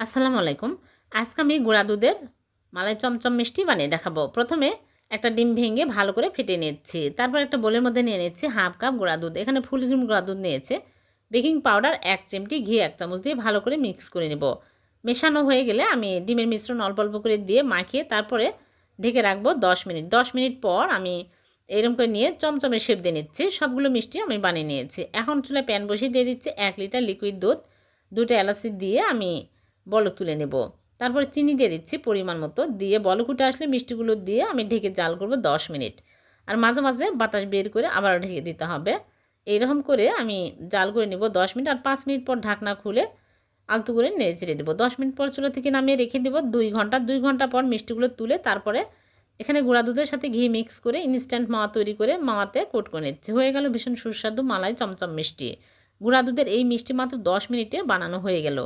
আসসালামু আলাইকুম। আজকে আমি গুঁড়া দুধের মালাই চমচম মিষ্টি বানিয়ে দেখাবো। প্রথমে একটা ডিম ভেঙে ভালো করে ফেটে নিচ্ছি তারপর একটা বোলের মধ্যে নিয়ে নিচ্ছি হাফ কাপ গুঁড়া দুধ। এখানে ফুল ক্রিম গুঁড়া দুধ নিয়েছে। বেকিং পাউডার এক চিমটি ঘি এক চামচ দিয়ে ভালো করে মিক্স করে নেব। মেশানো হয়ে গেলে আমি ডিমের মিশ্রণ অল্প অল্প করে দিয়ে মাখিয়ে তারপরে ঢেকে রাখব দশ মিনিট। দশ মিনিট পর আমি এরকম করে নিয়ে চমচমের শেপ দিয়ে নিচ্ছি। সবগুলো মিষ্টি আমি বানিয়ে নিয়েছি। এখন চুলে প্যান বসিয়ে দিয়ে দিচ্ছি এক লিটার লিকুইড দুধ। দুটো এলাচি দিয়ে আমি বলক তুলে নেব। তারপর চিনি দিয়ে দিচ্ছি পরিমাণ মতো। দিয়ে বলক উঠে আসলে মিষ্টিগুলো দিয়ে আমি ঢেকে জাল করব দশ মিনিট। আর মাঝে মাঝে বাতাস বের করে আবার ঢেকে দিতে হবে। এইরকম করে আমি জাল করে নেব দশ মিনিট আর পাঁচ মিনিট পর ঢাকনা খুলে আলতু করে নেড়ে চেড়ে দেবো। দশ মিনিট পর চুলো থেকে নামিয়ে রেখে দেবো দুই ঘণ্টা। দুই ঘণ্টা পর মিষ্টিগুলো তুলে তারপরে এখানে গুঁড়া দুধের সাথে ঘি মিক্স করে ইনস্ট্যান্ট মাওয়া তৈরি করে মাওয়াতে কোট করে নিচ্ছে। হয়ে গেল ভীষণ সুস্বাদু মালাই চমচম মিষ্টি। গুঁড়া দুধের এই মিষ্টি মাত্র দশ মিনিটে বানানো হয়ে গেল।